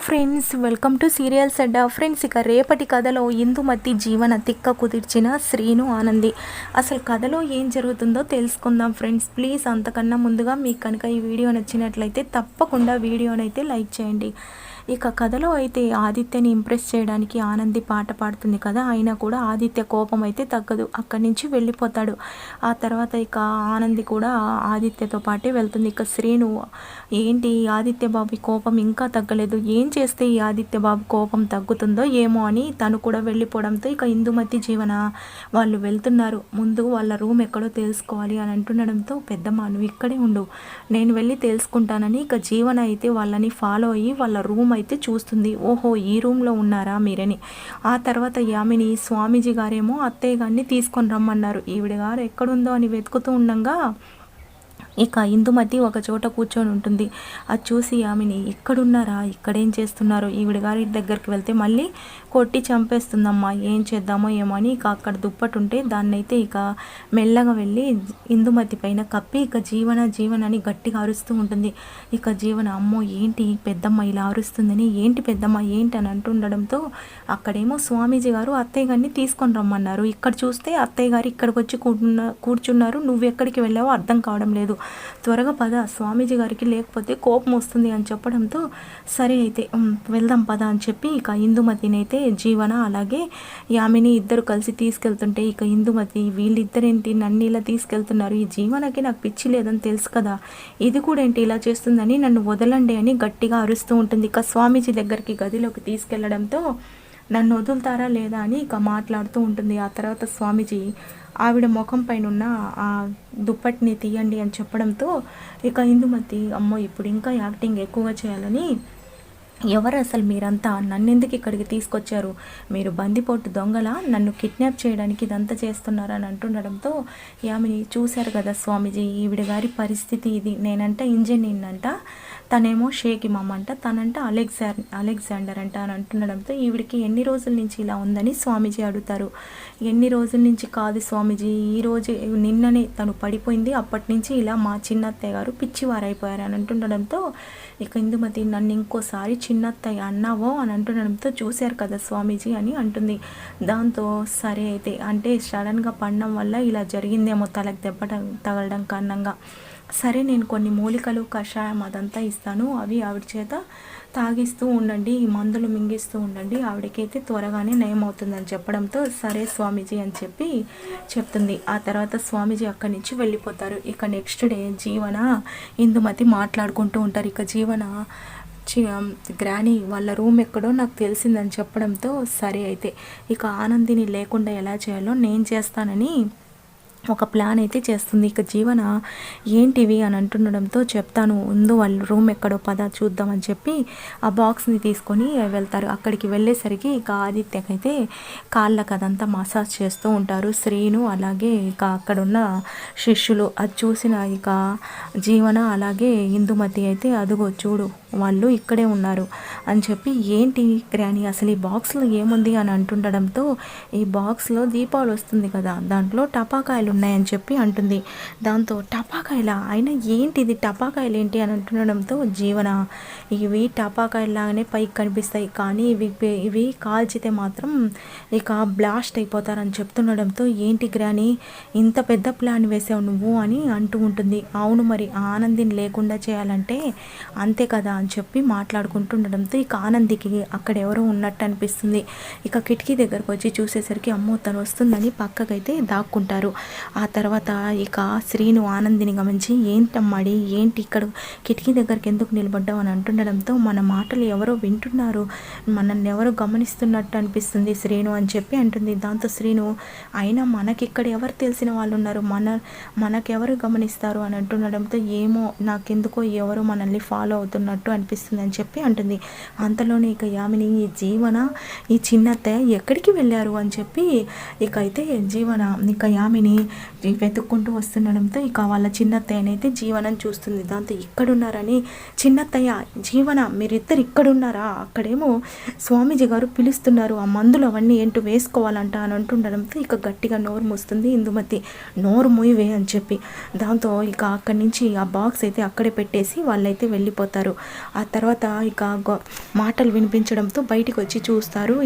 Friends welcome to serials Adda friends ఇక రేపటి కథలో ఇందుమతి జీవన తిక్క కుదిర్చిన శ్రీను ఆనంది. అసలు కథలో ఏం జరుగుతుందో తెలుసుకుందాం ఫ్రెండ్స్ ప్లీజ్ అంతకన్నా ముందుగా మీకు కనుక ఈ వీడియో నచ్చినట్లయితే తప్పకుండా వీడియోనైతే లైక్ చేయండి. ఇక కథలో అయితే ఆదిత్యని ఇంప్రెస్ చేయడానికి ఆనంది పాట పాడుతుంది కదా అయినా కూడా ఆదిత్య కోపం అయితే తగ్గదు. అక్కడి నుంచి వెళ్ళిపోతాడు. ఆ తర్వాత ఇక ఆనంది కూడా ఆదిత్యతో పాటే వెళ్తుంది. ఇక శ్రీను ఏంటి ఆదిత్య బాబు కోపం ఇంకా తగ్గలేదు? ఏం చేస్తే ఈ ఆదిత్య బాబు కోపం తగ్గుతుందో ఏమో అని తను కూడా వెళ్ళిపోవడంతో ఇక ఇందుమతి జీవన వాళ్ళు వెళ్తున్నారు. ముందు వాళ్ళ రూమ్ ఎక్కడో తెలుసుకోవాలి అని అంటుండడంతో పెద్దమ్మ నువ్వు ఇక్కడే ఉండు. నేను వెళ్ళి తెలుసుకుంటానని. ఇక జీవన అయితే వాళ్ళని ఫాలో అయ్యి వాళ్ళ రూమ్ అయితే చూస్తుంది. ఓహో ఈ రూమ్లో ఉన్నారా మీరని? ఆ తర్వాత యామిని స్వామీజీ గారేమో అత్తయ్య గారిని తీసుకొని రమ్మన్నారు. ఈవిడ గారు ఎక్కడుందో అని వెతుకుతూ ఉండగా ఇక ఇందుమతి ఒక చోట కూర్చొని ఉంటుంది. అది చూసి ఆమెని ఇక్కడున్నారా? ఇక్కడేం చేస్తున్నారు? ఈవిడ గారి దగ్గరికి వెళ్తే మళ్ళీ కొట్టి చంపేస్తుందమ్మా. ఏం చేద్దామో ఏమో అని ఇక అక్కడ దుప్పటి ఉంటే దాన్ని అయితే ఇక మెల్లగా వెళ్ళి ఇందుమతి పైన కప్పి ఇక జీవన జీవన అని గట్టిగా అరుస్తూ ఉంటుంది. ఇక జీవన అమ్మో ఏంటి పెద్దమ్మ ఇలా అరుస్తుందని? ఏంటి పెద్దమ్మ? ఏంటి? అని అంటుండడంతో అక్కడేమో స్వామీజీ గారు అత్తయ్య గారిని తీసుకొని రమ్మన్నారు. ఇక్కడ చూస్తే అత్తయ్య గారు ఇక్కడికి వచ్చి కూర్చున్న కూర్చున్నారు. నువ్వు ఎక్కడికి వెళ్ళావో అర్థం కావడం లేదు. త్వరగా పద స్వామీజీ గారికి లేకపోతే కోపం వస్తుంది అని చెప్పడంతో సరే అయితే వెళ్దాం పద అని చెప్పి ఇక ఇందుమతిని అయితే జీవన అలాగే యామిని ఇద్దరు కలిసి తీసుకెళ్తుంటే ఇక ఇందుమతి వీళ్ళిద్దరేంటి నన్ను ఇలా తీసుకెళ్తున్నారు ఈ జీవనకి నాకు పిచ్చి లేదని తెలుసు కదా ఇది కూడా ఏంటి ఇలా చేస్తుందని నన్ను వదలండి అని గట్టిగా అరుస్తూ ఉంటుంది. ఇక స్వామీజీ దగ్గరికి గదిలోకి తీసుకెళ్ళడంతో నన్ను వదులుతారా లేదా అని ఇక మాట్లాడుతూ ఉంటుంది. ఆ తర్వాత స్వామీజీ ఆవిడ ముఖం పైన ఉన్న ఆ దుప్పటిని తీయండి అని చెప్పడంతో ఇక ఇందుమతి అమ్మో ఇప్పుడు ఇంకా యాక్టింగ్ ఎక్కువగా చేయాలని ఎవరు అసలు మీరంతా? నన్నెందుకు ఇక్కడికి తీసుకొచ్చారు? మీరు బందిపోటు దొంగల? నన్ను కిడ్నాప్ చేయడానికి ఇదంతా చేస్తున్నారని అంటుండడంతో యామిని చూశారు కదా స్వామీజీ ఈవిడ గారి పరిస్థితి ఇది. నేనంట ఇంజనీర్ అంట తనేమో షేక్ ఇమామ్ అంట తనంట అలెగ్జా అలెగ్జాండర్ అంట అని అంటుండడంతో ఈవిడికి ఎన్ని రోజుల నుంచి ఇలా ఉందని స్వామీజీ అడుగుతారు. ఎన్ని రోజుల నుంచి కాదు స్వామీజీ ఈరోజు నిన్ననే తను పడిపోయింది అప్పటి నుంచి ఇలా మా చిన్నత్తయ్య గారు పిచ్చివారైపోయారు అని అంటుండడంతో ఇక ఇందుమతి నన్ను ఇంకోసారి చిన్నత్తయ్య అన్నావో అని అంటుండడంతో చూశారు కదా స్వామీజీ అని అంటుంది. దాంతో సరే అయితే అంటే సడన్గా పడడం వల్ల ఇలా జరిగిందేమో తలకు దెబ్బ తగలడం కారణంగా. సరే నేను కొన్ని మూలికలు కషాయం అదంతా ఇస్తాను. అవి ఆవిడ చేత తాగిస్తూ ఉండండి ఈ మందులు మింగిస్తూ ఉండండి. ఆవిడకైతే త్వరగానే నయం అవుతుందని చెప్పడంతో సరే స్వామీజీ అని చెప్పి చెప్తుంది. ఆ తర్వాత స్వామీజీ అక్కడి నుంచి వెళ్ళిపోతారు. ఇక నెక్స్ట్ డే జీవన ఇందుమతి మాట్లాడుకుంటూ ఉంటారు. ఇక జీవన చి- గ్రాని వాళ్ళ రూమ్ ఎక్కడో నాకు తెలిసిందని చెప్పడంతో సరే అయితే. ఇక ఆనందిని లేకుండా ఎలా చేయాలో నేను చేస్తానని ఒక ప్లాన్ అయితే చేస్తుంది. ఇక జీవన ఏంటివి అని అంటుండడంతో చెప్తాను. ముందు వాళ్ళు రూమ్ ఎక్కడో పద చూద్దామని చెప్పి ఆ బాక్స్ని తీసుకొని వెళ్తారు. అక్కడికి వెళ్ళేసరికి ఇక ఆదిత్యకైతే కాళ్ళకు అదంతా మసాజ్ చేస్తూ ఉంటారు. శ్రీను అలాగే ఇక అక్కడ ఉన్న శిష్యులు. అది చూసిన ఇక జీవన అలాగే ఇందుమతి అయితే అదుగో చూడు. వాళ్ళు ఇక్కడే ఉన్నారు అని చెప్పి ఏంటి గ్రాని అసలు ఈ బాక్స్లో ఏముంది? అని అంటుండడంతో ఈ బాక్స్లో దీపావళి వస్తుంది కదా దాంట్లో టపాకాయలు ఉన్నాయని చెప్పి అంటుంది. దాంతో టపాకాయల? అయినా ఏంటి ఇది టపాకాయలు ఏంటి? అని అంటుండడంతో జీవన ఇవి టపాకాయలు లాగానే పైకి కనిపిస్తాయి కానీ ఇవి ఇవి కాల్చితే మాత్రం ఇక బ్లాస్ట్ అయిపోతారని చెప్తుండడంతో ఏంటి గ్రాని ఇంత పెద్ద ప్లాన్ వేసావు నువ్వు? అని అంటూ ఉంటుంది. అవును మరి ఆనందిని లేకుండా చేయాలంటే అంతే కదా అని చెప్పి మాట్లాడుకుంటుండడంతో ఇక ఆనందికి అక్కడ ఎవరో ఉన్నట్టు అనిపిస్తుంది. ఇక కిటికీ దగ్గరకు వచ్చి చూసేసరికి అమ్మో తను వస్తుందని పక్కకైతే దాక్కుంటారు. ఆ తర్వాత ఇక శ్రీను ఆనందిని గమనించి ఏంటమ్మాడి ఏంటి ఇక్కడ కిటికీ దగ్గరికి ఎందుకు నిలబడ్డావు? అని అంటుండడంతో మన మాటలు ఎవరో వింటున్నారు. మనల్ని ఎవరో గమనిస్తున్నట్టు అనిపిస్తుంది శ్రీను అని చెప్పి అంటుంది. దాంతో శ్రీను అయినా మనకి ఇక్కడ ఎవరు తెలిసిన వాళ్ళు ఉన్నారు? మన మనకెవరు గమనిస్తారు? అని అంటుండడంతో ఏమో నాకెందుకో ఎవరు మనల్ని ఫాలో అవుతున్నట్టు అనిపిస్తుంది అని చెప్పి అంటుంది. అంతలోనే ఇక యామిని ఈ జీవన ఈ చిన్నత్తయ్య ఎక్కడికి వెళ్ళారు అని చెప్పి ఇక అయితే జీవన ఇక యామిని వెతుక్కుంటూ వస్తుండడంతో ఇక వాళ్ళ చిన్నత్తయ్యనైతే జీవనం చూస్తుంది. దాంతో ఇక్కడున్నారని చిన్నత్తయ్య జీవన మీరిద్దరు ఇక్కడున్నారా? అక్కడేమో స్వామీజీ గారు పిలుస్తున్నారు. ఆ మందులు అవన్నీ ఏంటో వేసుకోవాలంట అని అంటుండడంతో ఇక గట్టిగా నోరు మూస్తుంది ఇందుమతి. నోరు మూయవే అని చెప్పి. దాంతో ఇక అక్కడి నుంచి ఆ బాక్స్ అయితే అక్కడే పెట్టేసి వాళ్ళైతే వెళ్ళిపోతారు. ఆ తర్వాత ఇక మాటలు వినిపించడంతో బయటికి వచ్చి చూస్తారు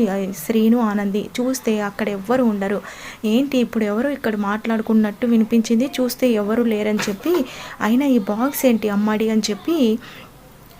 శ్రీను ఆనంది. చూస్తే అక్కడ ఎవ్వరు ఉండరు. ఏంటి ఇప్పుడు ఎవరు ఇక్కడ మాట్లాడుకున్నట్టు వినిపించింది చూస్తే ఎవరు లేరని చెప్పి అయినా ఈ బాక్స్ ఏంటి అమ్మాడి అని చెప్పి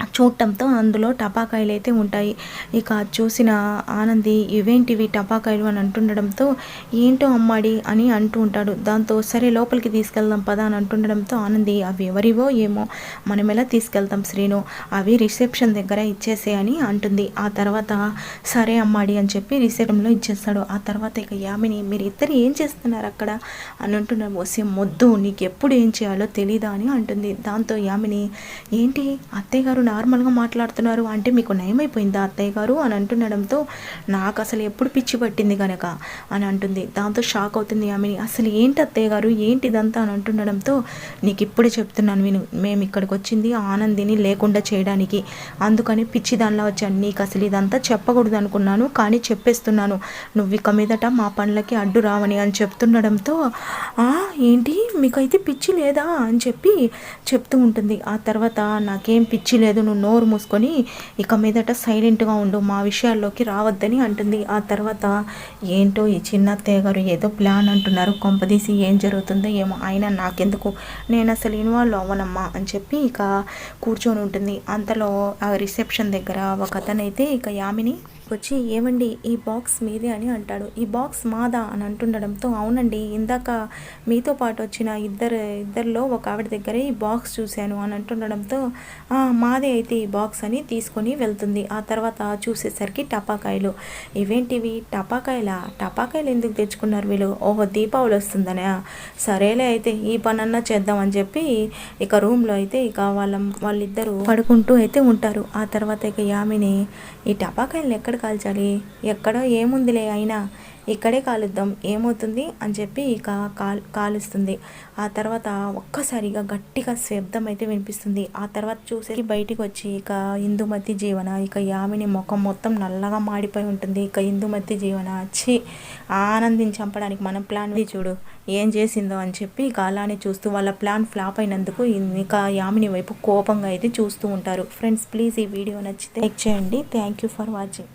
చూడటంతో అందులో టపాకాయలు అయితే ఉంటాయి. ఇక చూసిన ఆనంది ఇవేంటివి టపాకాయలు? అని అంటుండడంతో ఏంటో అమ్మాడి అని అంటూ ఉంటాడు. దాంతో సరే లోపలికి తీసుకెళ్దాం పదా అని అంటుండడంతో ఆనంది అవి ఎవరివో ఏమో. మనం ఎలా తీసుకెళ్తాం శ్రీను? అవి రిసెప్షన్ దగ్గర ఇచ్చేసే అని అంటుంది. ఆ తర్వాత సరే అమ్మాడి అని చెప్పి రిసెప్షన్లో ఇచ్చేస్తాడు. ఆ తర్వాత ఇక యామిని మీరు ఇద్దరు ఏం చేస్తున్నారు అక్కడ? అని అంటున్నారు వస్తే మొద్దు నీకు ఎప్పుడు ఏం చేయాలో తెలీదా? అని అంటుంది. దాంతో యామిని ఏంటి? అత్తయ్య గారు నార్మల్గా మాట్లాడుతున్నారు. అంటే మీకు నయమైపోయిందా అత్తయ్య గారు? అని అంటుండడంతో నాకు అసలు ఎప్పుడు పిచ్చి పట్టింది కనుక అని అంటుంది. దాంతో షాక్ అవుతుంది ఆమెని అసలు ఏంటి అత్తయ్య గారు? ఏంటి ఇదంతా? అని అంటుండడంతో నీకు ఇప్పుడే చెప్తున్నాను విను. మేము ఇక్కడికి వచ్చింది ఆనందిని లేకుండా చేయడానికి. అందుకని పిచ్చి దానిలా వచ్చాను. నీకు అసలు ఇదంతా చెప్పకూడదు అనుకున్నాను కానీ చెప్పేస్తున్నాను. నువ్వు ఇక మీదట మా పనులకి అడ్డు రావని అని చెప్తుండడంతో ఏంటి? మీకైతే పిచ్చి లేదా? అని చెప్పి చెప్తూ ఉంటుంది. ఆ తర్వాత నాకేం పిచ్చి లేదు. నువ్వు నోరు మూసుకొని ఇక మీదట సైలెంట్గా ఉండు మా విషయాల్లోకి రావద్దని అంటుంది. ఆ తర్వాత ఏంటో ఈ చిన్న అత్తయ్య గారు ఏదో ప్లాన్ అంటున్నారు. కొంపదీసి ఏం జరుగుతుందో ఏమో ఆయన నాకెందుకు? నేను అసలు ఇన్వాల్వ్ అవ్వనమ్మా అని చెప్పి ఇక కూర్చొని ఉంటుంది. అంతలో ఆ రిసెప్షన్ దగ్గర ఒక అతనైతే ఇక యామిని వచ్చి ఏమండి ఈ బాక్స్ మీదే అని అంటాడు. ఈ బాక్స్ మాదా అని అంటుండడంతో అవునండి ఇందాక మీతో పాటు వచ్చిన ఇద్దరు ఇద్దరిలో ఒక ఆవిడ దగ్గరే ఈ బాక్స్ చూశాను అని అంటుండడంతో మాదే అయితే ఈ బాక్స్ అని తీసుకొని వెళ్తుంది. ఆ తర్వాత చూసేసరికి టపాకాయలు. ఇవేంటివి? టపాకాయల? టపాకాయలు ఎందుకు తెచ్చుకున్నారు వీళ్ళు? ఓహో దీపావళి వస్తుందనే. సరేలే అయితే ఈ పనన్నా చేద్దాం అని చెప్పి ఇక రూమ్లో అయితే ఇక వాళ్ళ వాళ్ళిద్దరూ పడుకుంటూ అయితే ఉంటారు. ఆ తర్వాత ఇక యామిని ఈ టపాకాయలు ఎక్కడ కాల్చాలి? ఎక్కడో ఏముందిలే అయినా ఇక్కడే కాలుద్దాం ఏమవుతుంది అని చెప్పి ఇక కాల్ కాలుస్తుంది. ఆ తర్వాత ఒక్కసారిగా గట్టిగా శబ్దం అయితే వినిపిస్తుంది. ఆ తర్వాత చూసేసి బయటికి వచ్చి ఇక ఇందుమతి జీవన ఇక యామిని ముఖం మొత్తం నల్లగా మాడిపోయి ఉంటుంది. ఇక ఇందుమతి జీవన వచ్చి ఆనందించి చంపడానికి మన ప్లాన్ చూడు. ఏం చేసిందో అని చెప్పి ఇక అలానే చూస్తూ వాళ్ళ ప్లాన్ ఫ్లాప్ అయినందుకు ఇక యామిని వైపు కోపంగా అయితే చూస్తూ ఉంటారు. ఫ్రెండ్స్ ప్లీజ్ ఈ వీడియో నచ్చితే లైక్ చేయండి. Thank you for watching.